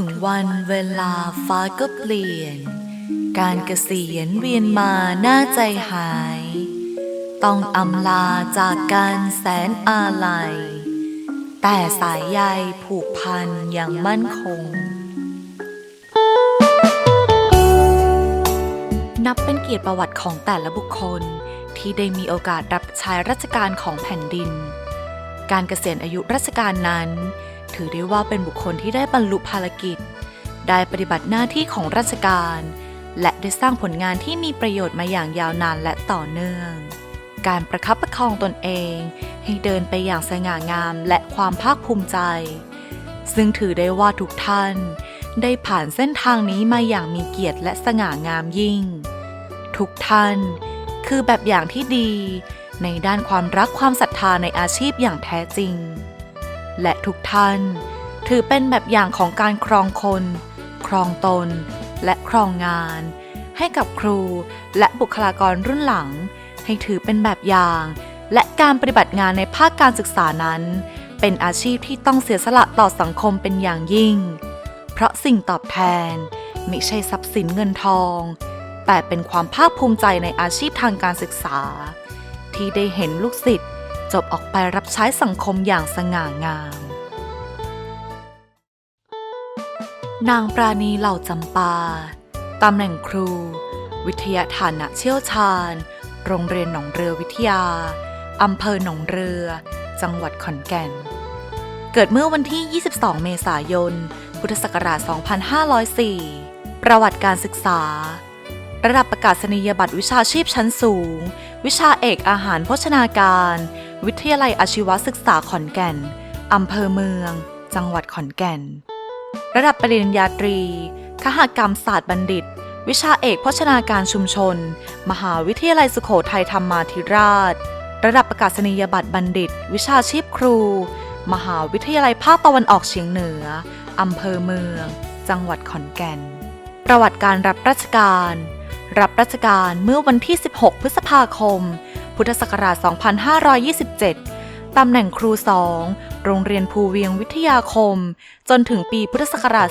ถึงวันเวลาฟ้าก็เปลี่ยน การเกษียณเวียนมาหน้าใจหาย ต้องอำลาจากการแสนอาลัย แต่สายใยผูกพันอย่างมั่นคง นับเป็นเกียรติประวัติของแต่ละบุคคลที่ได้มีโอกาสรับใช้ราชการของแผ่นดิน การเกษียณอายุราชการนั้น ถือได้ว่าเป็นบุคคลที่ได้บรรลุภารกิจ ได้ปฏิบัติหน้าที่ของราชการ และได้สร้างผลงานที่มีประโยชน์มาอย่างยาวนานและต่อเนื่อง การประคับประคองตนเอง ให้เดินไปอย่างสง่างามและความภาคภูมิใจ ซึ่งถือได้ว่าทุกท่าน ได้ผ่านเส้นทางนี้มาอย่างมีเกียรติและสง่างามยิ่ง ทุกท่านคือแบบอย่างที่ดีในด้านความรักความศรัทธาในอาชีพอย่างแท้จริง และทุกท่าน ถือเป็นแบบอย่างของการครองคน ครองตน และครองงาน ให้กับครูและบุคลากรรุ่นหลัง ให้ถือเป็นแบบอย่าง และการปฏิบัติงานในภาคการศึกษานั้น เป็นอาชีพที่ต้องเสียสละต่อสังคมเป็นอย่างยิ่ง เพราะสิ่งตอบแทนไม่ใช่ทรัพย์สินเงินทอง แต่เป็นความภาคภูมิใจในอาชีพทางการศึกษา ที่ได้เห็นลูกศิษย์ จบออกไปรับใช้สังคมอย่างสง่างาม นางปราณีเหล่าจำปา ตำแหน่งครู วิทยาฐานะเชี่ยวชาญ โรงเรียนหนองเรือวิทยา อำเภอหนองเรือ จังหวัดขอนแก่น เกิดเมื่อวันที่ 22 เมษายน พุทธศักราช 2504 ประวัติการศึกษาระดับประกาศนียบัตรวิชาชีพชั้นสูง วิชาเอกอาหารโภชนาการ วิทยาลัยอาชีวศึกษาขอนแก่น อำเภอเมือง จังหวัดขอนแก่น ระดับปริญญาตรี คหกรรมศาสตร์บัณฑิต วิชาเอกโภชนาการชุมชน มหาวิทยาลัยสุโขทัยธรรมาธิราช ระดับประกาศนียบัตรบัณฑิต วิชาชีพครู มหาวิทยาลัยภาคตะวันออกเฉียงเหนือ อำเภอเมือง จังหวัดขอนแก่น ประวัติการรับราชการ รับราชการเมื่อวันที่ 16 พฤษภาคม พุทธศักราช 2527 ตำแหน่งครูสองโรงเรียนภูเวียงวิทยาคม จนถึงปีพุทธศักราช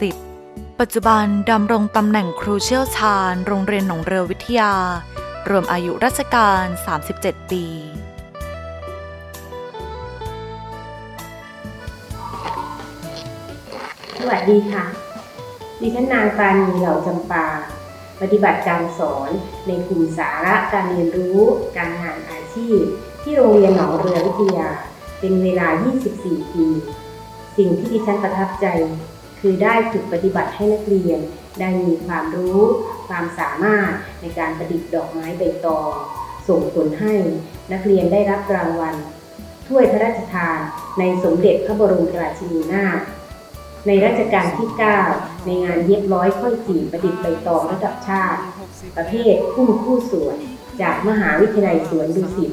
2540 ปัจจุบันดำรงตำแหน่งครูเชี่ยวชาญ โรงเรียนหนองเรือวิทยา รวมอายุราชการ 37 ปีสวัสดีค่ะ ดิฉันนางปาณีเหล่าจำปา ปฏิบัติการสอนในกลุ่มสาระการเรียนรู้ การงานอาชีพ ที่โรงเรียนหนองเรือวิทยา เป็นเวลา 24 ปี สิ่งที่ดิฉันประทับใจ คือได้ฝึกปฏิบัติให้นักเรียน ได้มีความรู้ ความสามารถในการประดิษฐ์ดอกไม้ใบตอง ส่งผลให้นักเรียนได้รับรางวัลถ้วยพระราชทานในสมเด็จพระบรมราชินีนาถ ในรัชกาลที่ 9 ในงานเย็บร้อยค่อยจีประดิษฐ์ใบตองระดับชาติ ประเภทคู่คู่สวน จากมหาวิทยาลัยสวนดุสิต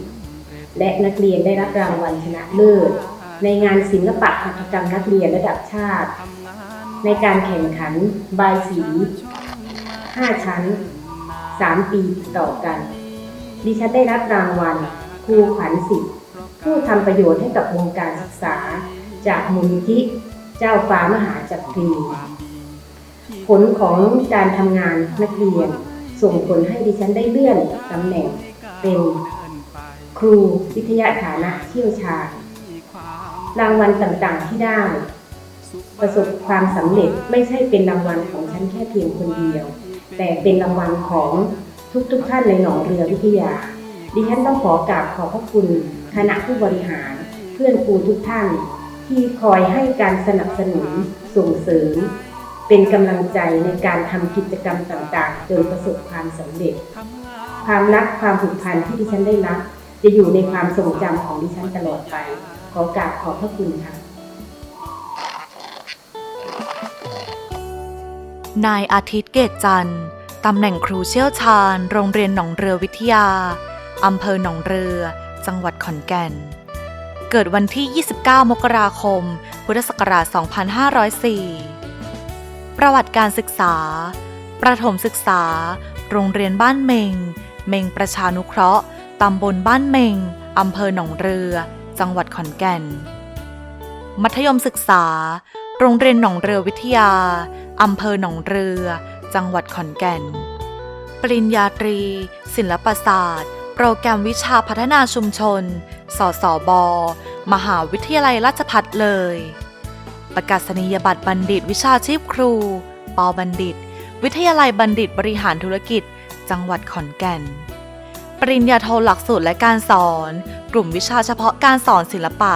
และนักเรียนได้รับรางวัลชนะเลิศ ในงานศิลปะหัตถกรรมนักเรียนระดับชาติ ในการแข่งขันบายสี 5 ชั้น 3 ปีติดต่อกัน ดิฉันได้รับรางวัลครูขวัญสิทธิ์ผู้ทำประโยชน์ให้กับวงการศึกษา จากมูลนิธิ เจ้าฟ้ามหาจักรีผลของการทำงานนักเรียน ส่งผลให้ดิฉันได้เลื่อนตำแหน่งเป็นครูวิทยาฐานะเชี่ยวชาญรางวัลต่างๆที่ได้ ประสบความสำเร็จไม่ใช่เป็นรางวัลของฉันแค่เพียงคนเดียว แต่เป็นรางวัลของทุกๆท่านในหนองเรือวิทยา ดิฉันต้องขอกราบขอบพระคุณคณะผู้บริหาร เพื่อนครูทุกท่าน ที่คอยให้การสนับสนุนส่งเสริม เป็นกำลังใจในการทำกิจกรรมต่างๆ จนประสบความสำเร็จ ความรักความผูกพันที่ดิฉันได้รับ จะอยู่ในความทรงจำของดิฉันตลอดไป ขอกราบขอบพระคุณค่ะนายอาทิตย์เกตจันทร์ตำแหน่งครูเชี่ยวชาญ โรงเรียนหนองเรือวิทยา อำเภอหนองเรือ จังหวัดขอนแก่น เกิดวันที่ 29 มกราคม พุทธศักราช 2504 ประวัติการศึกษา ประถมศึกษา โรงเรียนบ้านเมง เมงประชานุเคราะห์ ตำบลบ้านเมง อำเภอหนองเรือ จังหวัดขอนแก่น มัธยมศึกษา โรงเรียนหนองเรือวิทยา อำเภอหนองเรือ จังหวัดขอนแก่น ปริญญาตรี ศิลปศาสตร์ โปรแกรมวิชาพัฒนาชุมชน สสบ มหาวิทยาลัยราชภัฏเลย ประกาศนียบัตรบัณฑิตวิชาชีพครูปอบัณฑิต วิทยาลัยบัณฑิตบริหารธุรกิจ จังหวัดขอนแก่น ปริญญาโทหลักสูตรและการสอน กลุ่มวิชาเฉพาะการสอนศิลปะ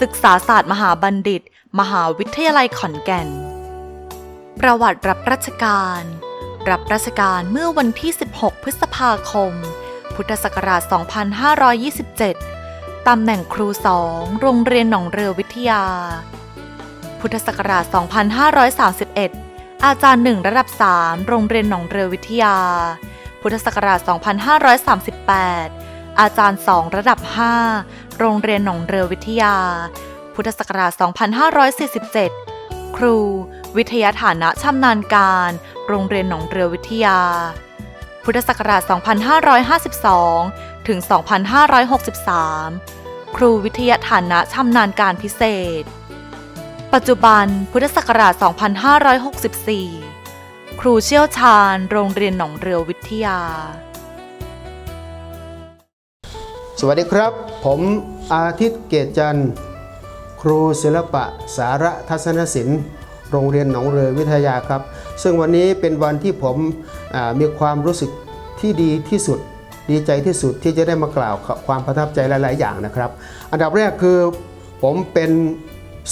ศึกษาศาสตร์มหาบัณฑิต มหาวิทยาลัยขอนแก่น ประวัติรับราชการ รับราชการเมื่อวันที่ 16 พฤษภาคมพุทธศักราช 2527 ตำแหน่งครูสองโรงเรียนหนองเรือวิทยา พุทธศักราช 2531 อาจารย์หนึ่งระดับ 3 โรงเรียนหนองเรือวิทยา พุทธศักราช 2538 อาจารย์2ระดับ 5 โรงเรียนหนองเรือวิทยา พุทธศักราช 2547 ครู วิทยาฐานะชำนาญการ โรงเรียนหนองเรือวิทยา พุทธศักราช 2552 ถึง 2563 ครูวิทยาฐานะชำนาญการพิเศษ ปัจจุบันพุทธศักราช 2564 ครูเชี่ยวชาญ โรงเรียนหนองเรือวิทยา สวัสดีครับ ผมอาทิตย์เกตจันทร์ ครูศิลปะสารทัศนศิลป์โรงเรียนหนองเรือวิทยาครับ ซึ่งวันนี้เป็นวันที่ผมมีความรู้สึกที่ดีที่สุด ดีใจที่สุดที่จะได้มากล่าวความประทับใจหลาย ๆ อย่างนะครับ อันดับแรกคือผมเป็น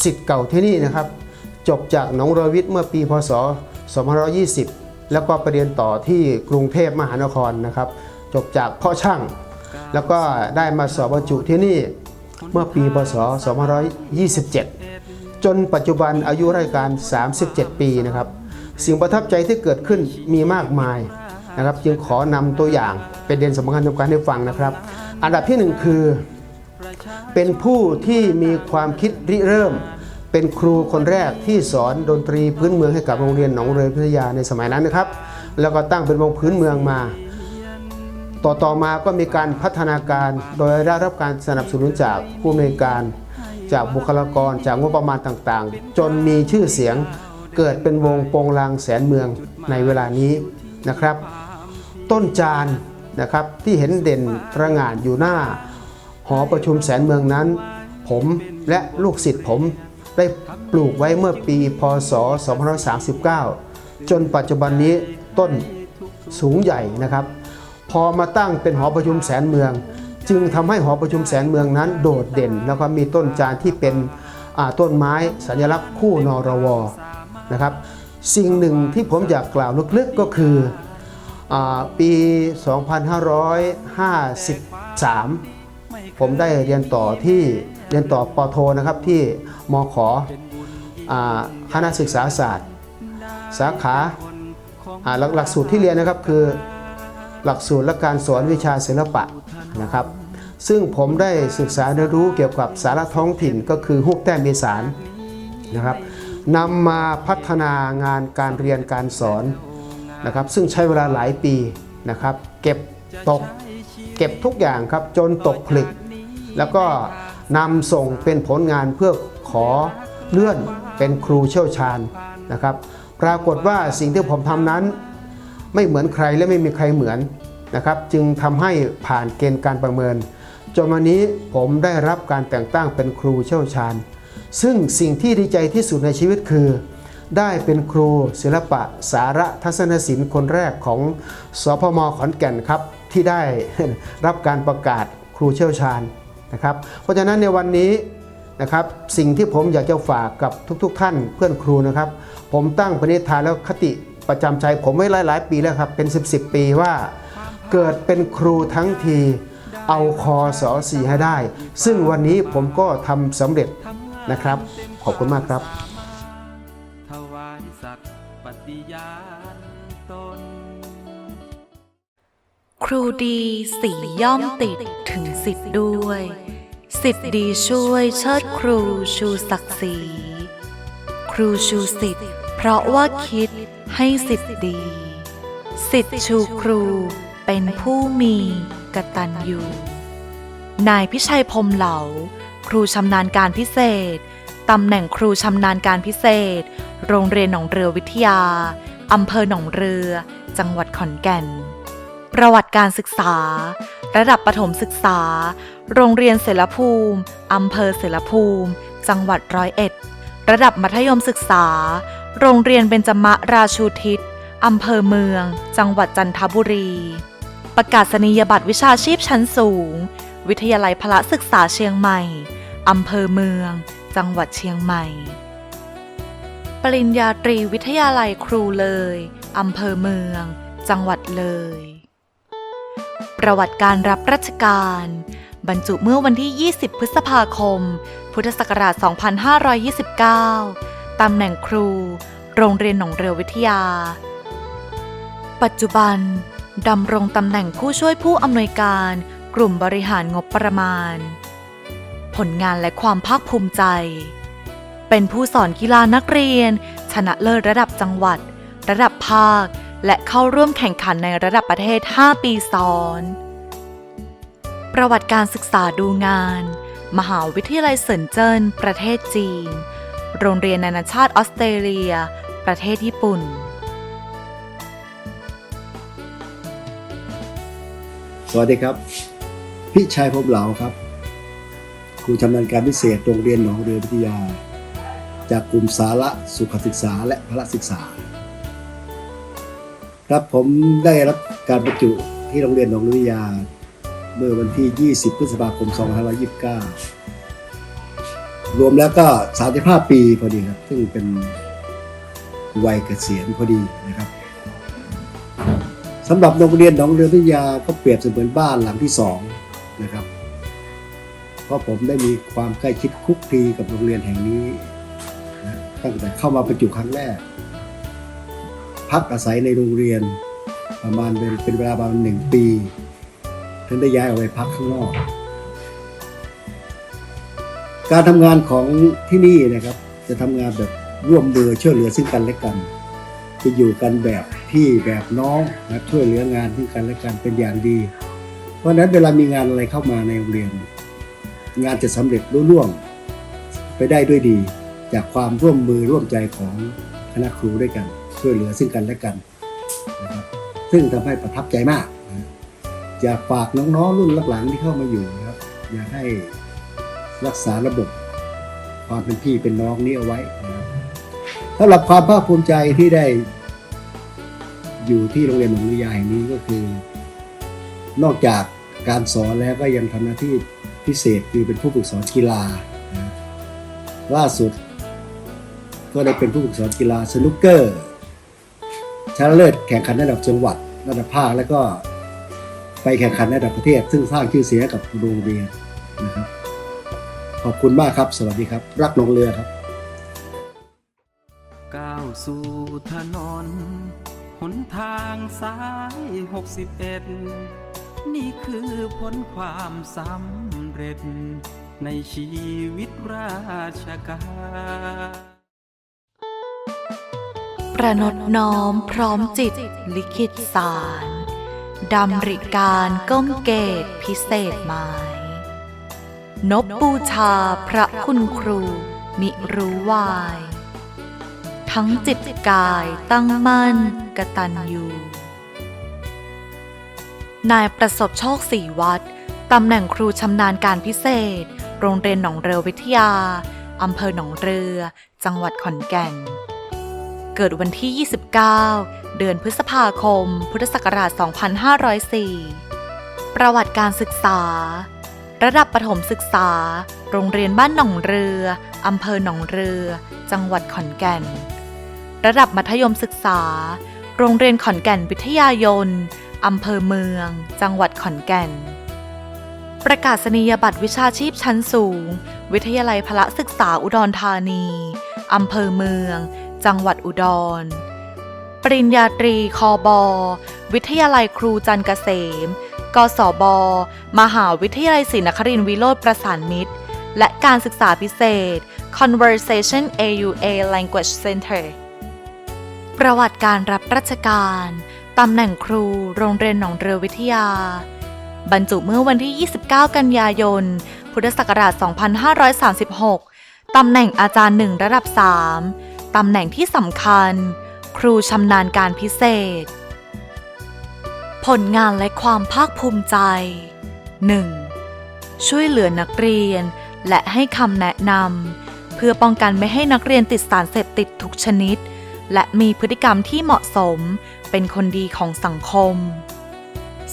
สิทธิ์เก่าที่นี่นะครับ จบจากหนองเรือวิทย์เมื่อปีพศ 2520 แล้วก็ไปเรียนต่อที่กรุงเทพมหานครนะครับ จบจากพ่อช่าง แล้วก็ได้มาสอบบรรจุที่นี่เมื่อปีพศ 2527 จนปัจจุบันอายุราชการ 37 ปีนะครับ สิ่งประทับใจที่เกิดขึ้นมีมากมาย นะครับ จึงขอนำตัวอย่างเป็นเด่นสำคัญสำคัญให้ฟังนะครับ อันดับที่หนึ่งคือ เป็นผู้ที่มีความคิดริเริ่ม เป็นครูคนแรกที่สอนดนตรีพื้นเมืองให้กับโรงเรียนหนองเรือพิทยาในสมัยนั้นนะครับ แล้วก็ตั้งเป็นวงพื้นเมืองมาต่อต่อมาก็มีการพัฒนาการโดยได้รับการสนับสนุนจากผู้อำนวยการ จากบุคลากรจากงบประมาณต่างๆ จนมีชื่อเสียงเกิดเป็นวงโปงลางแสนเมืองในเวลานี้นะครับ ต้นจานนะครับที่เห็นเด่นระหง่านอยู่หน้า หอประชุมแสนเมืองนั้น ผมและลูกศิษย์ผมได้ปลูกไว้เมื่อปีพศ 2539 จนปัจจุบันนี้ต้นสูงใหญ่นะครับ พอมาตั้งเป็นหอประชุมแสนเมือง จึงทำให้หอประชุมแสนเมืองนั้นโดดเด่น แล้วก็มีต้นจานที่เป็นต้นไม้สัญลักษณ์คู่นรวนะครับ สิ่งหนึ่งที่ผมอยากกล่าวลึกๆก็คือ ปี 2553 ผมได้เรียนต่อที่เรียนต่อปอโทนะครับที่มขอคณะศึกษาศาสตร์ สาขาหลักหลักสูตรที่เรียนนะครับคือหลักสูตรและการสอนวิชาศิลปะนะครับ ซึ่งผมได้ศึกษาเรียนรู้เกี่ยวกับสาระท้องถิ่นก็คือฮุกแต้มอีสานนะครับนำมาพัฒนางานการเรียนการสอน นะครับซึ่งใช้เวลาหลายปีนะครับ เก็บตก เก็บทุกอย่างครับจนตกผลึก แล้วก็นำส่งเป็นผลงานเพื่อขอเลื่อนเป็นครูเชี่ยวชาญนะครับ ปรากฏว่าสิ่งที่ผมทำนั้น ไม่เหมือนใครและไม่มีใครเหมือนนะครับ จึงทำให้ผ่านเกณฑ์การประเมินจนวันนี้ผมได้รับการแต่งตั้งเป็นครูเชี่ยวชาญ ซึ่งสิ่งที่ดีใจที่สุดในชีวิตคือ ได้เป็นครูศิลปะสารทัศนศิลป์คนแรกของสพมขอนแก่นครับ ที่ได้รับการประกาศครูเชี่ยวชาญนะครับ เพราะฉะนั้นในวันนี้นะครับสิ่งที่ผมอยากจะฝากกับทุก ๆทท่านเพื่อนครูนะครับ ผมตั้งปณิธานแล้วคติประจำใจผมไว้หลาย ๆ ปีแล้วครับ เป็น 10บสปีว่าเกิดเป็นครูทั้งทีเอาคอสอสีให้ได้ ซึ่งวันนี้ผมก็ทำสำเร็จนะครับ ขอบคุณมากครับ ครูดีสีย่อมติดถึงสิทธิ์ด้วย สิทธิ์ดีช่วยเชิดครูชูศักดิ์ศรีครูชูสิทธิ์เพราะว่าคิดให้สิทธิ์ดี สิทธิ์ชูครูเป็นผู้มีกตัญญูนายพิชัยพรมเหลา ครูชำนาญการพิเศษ ตำแหน่งครูชำนาญการพิเศษ โรงเรียนหนองเรือวิทยา อำเภอหนองเรือ จังหวัดขอนแก่น ประวัติการศึกษา ระดับประถมศึกษา โรงเรียนเสรภูมิอำเภอเสรภูมิ จังหวัดร้อยเอ็ด ระดับมัธยมศึกษา โรงเรียนเบญจมราชูทิศอำเภอเมือง จังหวัดจันทบุรี ประกาศนียบัตรวิชาชีพชั้นสูง วิทยาลัยพละศึกษาเชียงใหม่อำเภอเมือง จังหวัดเชียงใหม่ ปริญญาตรีวิทยาลัยครูเลยอำเภอเมือง จังหวัดเลย ประวัติการรับราชการ บรรจุเมื่อวันที่ 20 พฤษภาคม พุทธศักราช 2529 ตำแหน่งครู โรงเรียนหนองเรือวิทยา ปัจจุบันดำรงตำแหน่งผู้ช่วยผู้อำนวยการกลุ่มบริหารงบประมาณ ผลงานและความภาคภูมิใจ เป็นผู้สอนกีฬานักเรียน ชนะเลิศระดับจังหวัด ระดับภาค และเข้าร่วมแข่งขันในระดับประเทศ 5 ปีซ้อน ประวัติการศึกษาดูงาน มหาวิทยาลัยเซินเจิ้น ประเทศจีน โรงเรียนนานาชาติออสเตรเลีย ประเทศญี่ปุ่น สวัสดีครับ พี่ชายพบเหลาครับ ครูชำนาญการพิเศษโรงเรียนหนองเรือวิทยา จากกลุ่มสาระสุขศึกษาและพละศึกษา ครับผมได้รับการบรรจุที่โรงเรียนหนองเรือวิทยา เมื่อวันที่ 20 พฤษภาคม 2529 รวมแล้วก็ 35 ปีพอดีครับ ซึ่งเป็นวัยเกษียณพอดีนะครับสำหรับโรงเรียนหนองเรือวิทยาก็เปรียบเสมือนบ้านหลังที่สองนะครับ เพราะผมได้มีความใกล้ชิดคุกคีกับโรงเรียนแห่งนี้นะตั้งแต่เข้ามาประจุครั้งแรก พักอาศัยในโรงเรียน ประมาณเป็นเป็นเวลาประมาณหนึ่งปีถึงได้ย้ายออกไปพักข้างนอก การทำงานของที่นี่นะครับ จะทำงานแบบร่วมมือช่วยเหลือซึ่งกันและกัน จะอยู่กันแบบพี่แบบน้องนะช่วยเหลืองานซึ่งกันและกันเป็นอย่างดี เพราะฉะนั้นเวลามีงานอะไรเข้ามาในโรงเรียน งานจะสำเร็จรุ่ล่วงไปได้ด้วยดี จากความร่วมมือร่วมใจของคณะครูด้วยกัน ช่วยเหลือซึ่งกันและกันนะครับซึ่งทำให้ประทับใจมากนะอยากฝากน้องๆรุ่นหลังๆที่เข้ามาอยู่นะครับอยากให้รักษาระบบความเป็นพี่เป็นน้องนี้เอาไว้นะครับสำหรับความภาคภูมิใจที่ได้อยู่ที่โรงเรียนหนองวิยาแห่งนี้ก็คือ นอกจากการสอนแล้วก็ยังทำหน้าที่พิเศษคือเป็นผู้ฝึกสอนกีฬานะล่าสุด ก็ได้เป็นผู้ฝึกสอนกีฬาสนุกเกอร์ ชนะเลิศแข่งขันระดับจังหวัดระดับภาคแล้วก็ไปแข่งขันระดับประเทศ ซึ่งสร้างชื่อเสียงกับโรงเรียนนะครับขอบคุณมากครับ สวัสดีครับ รักหนองเรือครับก้าวสู่ถนนหนทางสายหกสิบเอ็ดนี่คือผลความสำเร็จ ในชีวิตราชการ ประนดน้อมพร้อมจิตลิขิตสารดำริการก้มเกตพิเศษหมาย นบบูชาพระคุณครูมิรู้วาย ทั้งจิตกายตั้งมั่นกตัญญูนายประสบโชคศรีวัดตำแหน่งครูชำนาญการพิเศษ โรงเรียนหนองเรือวิทยา อำเภอหนองเรือ จังหวัดขอนแก่น เกิดวันที่ 29 เดือนพฤษภาคม พุทธศักราช 2504 ประวัติการศึกษา ระดับประถมศึกษา โรงเรียนบ้านหนองเรือ อำเภอหนองเรือ จังหวัดขอนแก่น ระดับมัธยมศึกษา โรงเรียนขอนแก่นวิทยายน อำเภอเมือง จังหวัดขอนแก่น ประกาศนียบัตรวิชาชีพชั้นสูง วิทยาลัยพละศึกษาอุดรธานี อำเภอเมือง จังหวัดอุดร ปริญญาตรีคอบอวิทยาลัยครูจันเกษม กศบ มหาวิทยาลัยศรีนครินทร์วิโรธประสานมิตร และการศึกษาพิเศษ Conversation AUA Language Center ประวัติการรับราชการ ตำแหน่งครูโรงเรียนหนองเรือวิทยา บรรจุเมื่อวันที่ 29 กันยายน พุทธศักราช 2536 ตำแหน่งอาจารย์หนึ่งระดับ 3 ตำแหน่งที่สำคัญ ครูชำนาญการพิเศษ ผลงานและความภาคภูมิใจ 1. ช่วยเหลือนักเรียน และให้คำแนะนำเพื่อป้องกันไม่ให้นักเรียนติดสารเสพติดทุกชนิด และมีพฤติกรรมที่เหมาะสม เป็นคนดีของสังคม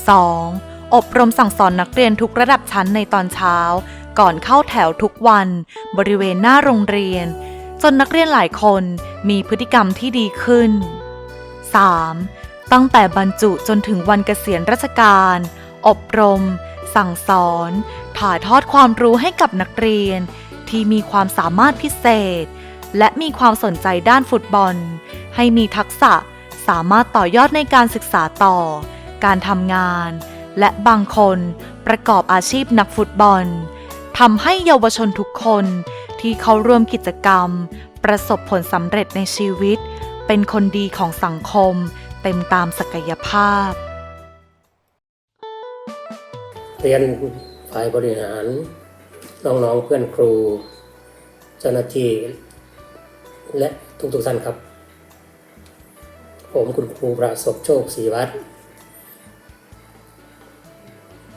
2. อบรมสั่งสอนนักเรียนทุกระดับชั้นในตอนเช้า ก่อนเข้าแถวทุกวัน บริเวณหน้าโรงเรียน จนนักเรียนหลายคนมีพฤติกรรมที่ดีขึ้น 3. ตั้งแต่บรรจุจนถึงวันเกษียณราชการ อบรม สั่งสอน ถ่ายทอดความรู้ให้กับนักเรียน ที่มีความสามารถพิเศษ และมีความสนใจด้านฟุตบอล ให้มีทักษะสามารถต่อยอดในการศึกษาต่อ การทำงาน และบางคนประกอบอาชีพนักฟุตบอล ทำให้เยาวชนทุกคนที่เขาร่วมกิจกรรม ประสบผลสำเร็จในชีวิต เป็นคนดีของสังคม เต็มตามศักยภาพ เรียนฝ่ายบริหาร น้องๆเพื่อนครู เจ้าหน้าที่ และทุกๆท่านครับ ผมคุณครูประสบโชคศรีวัฒน์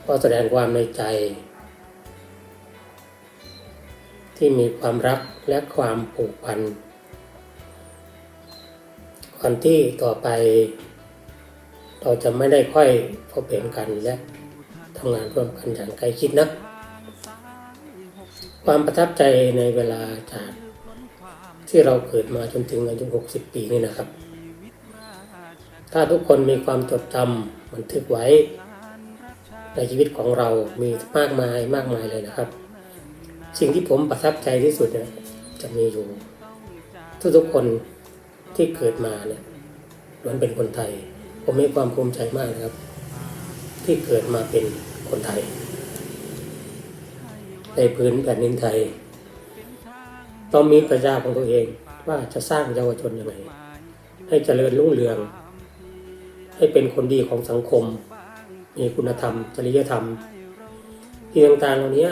ก็แสดงความในใจ ที่มีความรักและความผูกพันวันที่ต่อไป เราจะไม่ได้ค่อยพบเห็นกันและทำงานร่วมกันอย่างใกล้ชิดนะความประทับใจในเวลาจากที่เราเกิดมาจนถึงอายุ 60 ปีนี่นะครับ ถ้าทุกคนมีความจดจำบันทึกไว้ ในชีวิตของเรามีมากมายมากมายเลยนะครับ สิ่งที่ผมประทับใจที่สุดเนี่ยจะมีอยู่ ทุกๆคนที่เกิดมาเนี่ยล้วนเป็นคนไทย ผมมีความภูมิใจมากนะครับ ที่เกิดมาเป็นคนไทย ในพื้นแผ่นดินไทย ต้องมีประชาของตัวเองว่าจะสร้างเยาวชนยังไงให้เจริญรุ่งเรือง ให้เป็นคนดีของสังคม มีคุณธรรม จริยธรรมที่ต่างๆเหล่านี้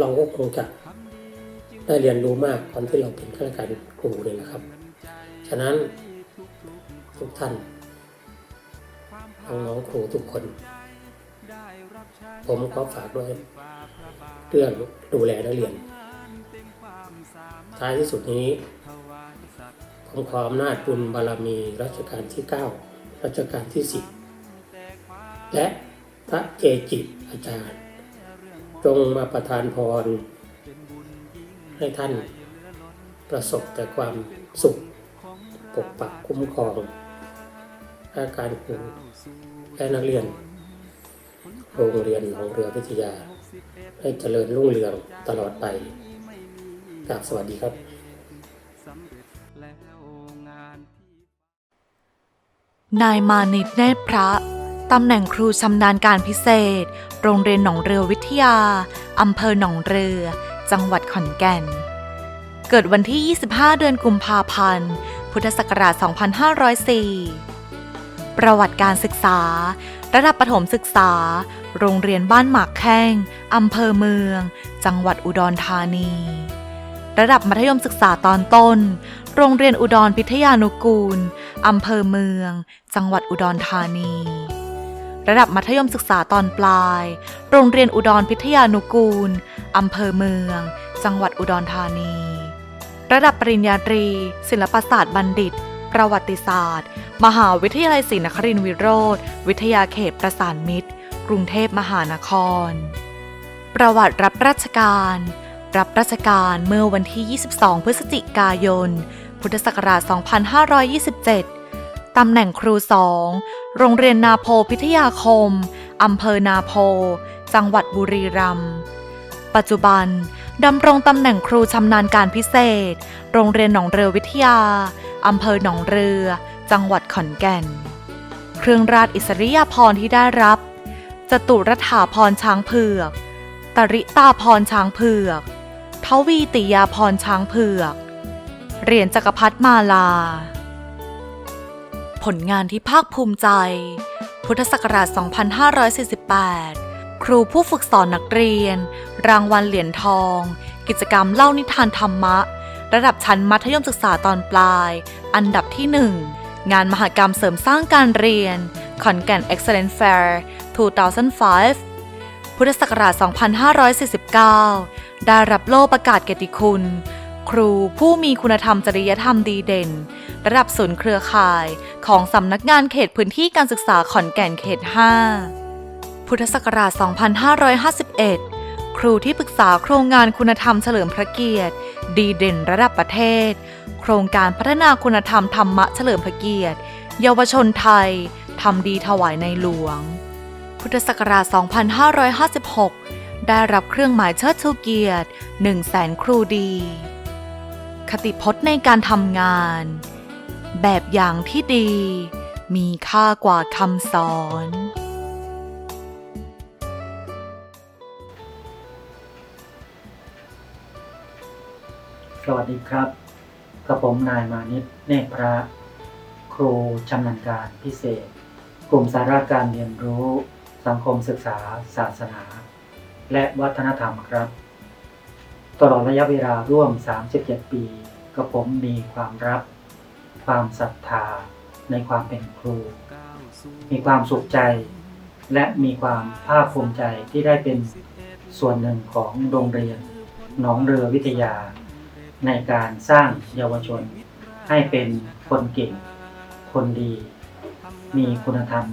เราก็คงจะได้เรียนรู้มากตอนที่เราเป็นข้าราชการครูเลยนะครับ ฉะนั้นทุกท่านน้องครูทุกคน ผมขอฝากด้วยเรื่องดูแลนักเรียน ท้ายที่สุดนี้ ผมขออำนาจบุญบารมีรัชกาลที่ 9 รัชกาลที่ 10 และพระเกจิอาจารย์ จงมาประทานพร ให้ท่านประสบแต่ความสุข ปกปักคุ้มครองอาการครูและนักเรียน โรงเรียนหนองเรือวิทยา ให้เจริญรุ่งเรืองตลอดไปกราบสวัสดีครับนายมานิตเนตรพระ ตำแหน่งครูชำนาญการพิเศษ โรงเรียนหนองเรือวิทยา อำเภอหนองเรือ จังหวัดขอนแก่น เกิดวันที่ 25 เดือนกุมภาพันธ์ พุทธศักราช 2504 ประวัติการศึกษา ระดับประถมศึกษา โรงเรียนบ้านหมากแข้ง อำเภอเมือง จังหวัดอุดรธานี ระดับมัธยมศึกษาตอนต้น โรงเรียนอุดรพิทยานุกูล อำเภอเมือง จังหวัดอุดรธานี ระดับมัธยมศึกษาตอนปลาย โรงเรียนอุดรพิทยานุกูล อำเภอเมือง จังหวัดอุดรธานี ระดับปริญญาตรี ศิลปศาสตร์บัณฑิต ประวัติศาสตร์ มหาวิทยาลัยศรีนครินทรวิโรธ วิทยาเขตประสานมิตร กรุงเทพมหานคร ประวัติรับราชการ รับราชการเมื่อวันที่ 22 พฤศจิกายน พุทธศักราช 2527 ตำแหน่งครูสองโรงเรียนนาโพพิทยาคม อำเภอนาโพ จังหวัดบุรีรัมย์ ปัจจุบันดำรงตำแหน่งครูชำนาญการพิเศษ โรงเรียนหนองเรือวิทยา อำเภอหนองเรือ จังหวัดขอนแก่น เครื่องราชอิสริยาภรณ์ที่ได้รับ จตุรถาพรช้างเผือก ตริตาพรช้างเผือกทวีติยาพรช้างเผือก เหรียญจักรพรรดิมาลา ผลงานที่ภาคภูมิใจ พุทธศักราช 2548 ครูผู้ฝึกสอนนักเรียน รางวัลเหรียญทอง กิจกรรมเล่านิทานธรรมะ ระดับชั้นมัธยมศึกษาตอนปลาย อันดับที่ 1 งานมหกรรมเสริมสร้างการเรียน ขอนแก่น Excellence Fair 2005 พุทธศักราช 2549 ได้รับโล่ประกาศเกียรติคุณ ครูผู้มีคุณธรรมจริยธรรมดีเด่น ระดับศูนย์เครือข่ายของสำนักงานเขตพื้นที่การศึกษาขอนแก่นเขต 5 พุทธศักราช 2551 ครูที่ปรึกษาโครงงานคุณธรรมเฉลิมพระเกียรติ ดีเด่นระดับประเทศ โครงการพัฒนาคุณธรรมธรรมะเฉลิมพระเกียรติ เยาวชนไทยทำดีถวายในหลวง พุทธศักราช 2556 ได้รับเครื่องหมายเชิดชูเกียรติ1 0 0 0 0แสนครูดี คติพจน์ในการทำงาน แบบอย่างที่ดี มีค่ากว่าคำสอน สวัสดีครับ กระผมนายมานิตเนตรพระ ครูชำนาญการพิเศษ กลุ่มสาระการเรียนรู้ สังคมศึกษา ศาสนา และวัฒนธรรมครับตลอดระยะเวลาร่วม 37 ปี กระผมมีความรัก ความศรัทธาในความเป็นครู มีความสุขใจ และมีความภาคภูมิใจที่ได้เป็นส่วนหนึ่งของโรงเรียนหนองเรือวิทยา ในการสร้างเยาวชน ให้เป็นคนเก่ง คนดี มีคุณธรรม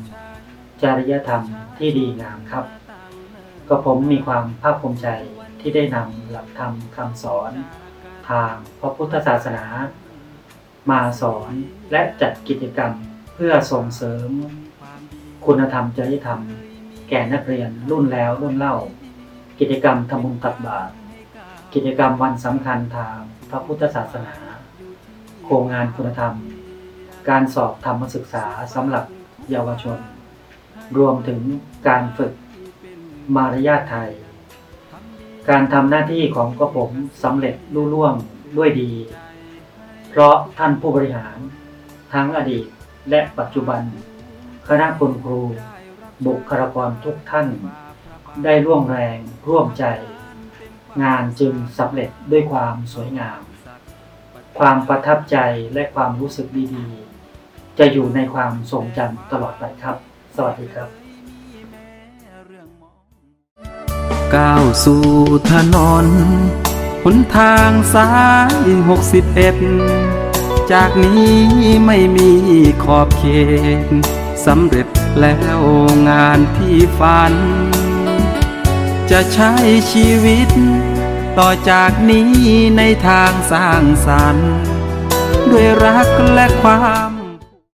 จริยธรรมที่ดีงามครับ ก็ผมมีความภาคภูมิใจที่ได้นำหลักธรรมคำสอน ทางพระพุทธศาสนา มาสอนและจัดกิจกรรมเพื่อส่งเสริม คุณธรรมจริยธรรม แก่นักเรียนรุ่นแล้วรุ่นเล่า กิจกรรมทำบุญตักบาตรกิจกรรมวันสำคัญทางพระพุทธศาสนา โครงงานคุณธรรม การสอบธรรมศึกษาสำหรับเยาวชน รวมถึงการฝึกมารยาทไทย การทำหน้าที่ของกระผมสำเร็จลุล่วงด้วยดี เพราะท่านผู้บริหาร ทั้งอดีตและปัจจุบัน คณะคุณครู บุคลากรทุกท่าน ได้ร่วมแรงร่วมใจ งานจึงสำเร็จด้วยความสวยงาม ความประทับใจและความรู้สึกดีๆ จะอยู่ในความทรงจำตลอดไปครับ สวัสดีครับ ก้าวสู่ถนนหนทางสายหกสิบเอ็ดจากนี้ไม่มีขอบเขตสำเร็จแล้วงานที่ฝัน จะใช้ชีวิต ต่อจากนี้ในทางสร้างสรรค์ ด้วยรักและความ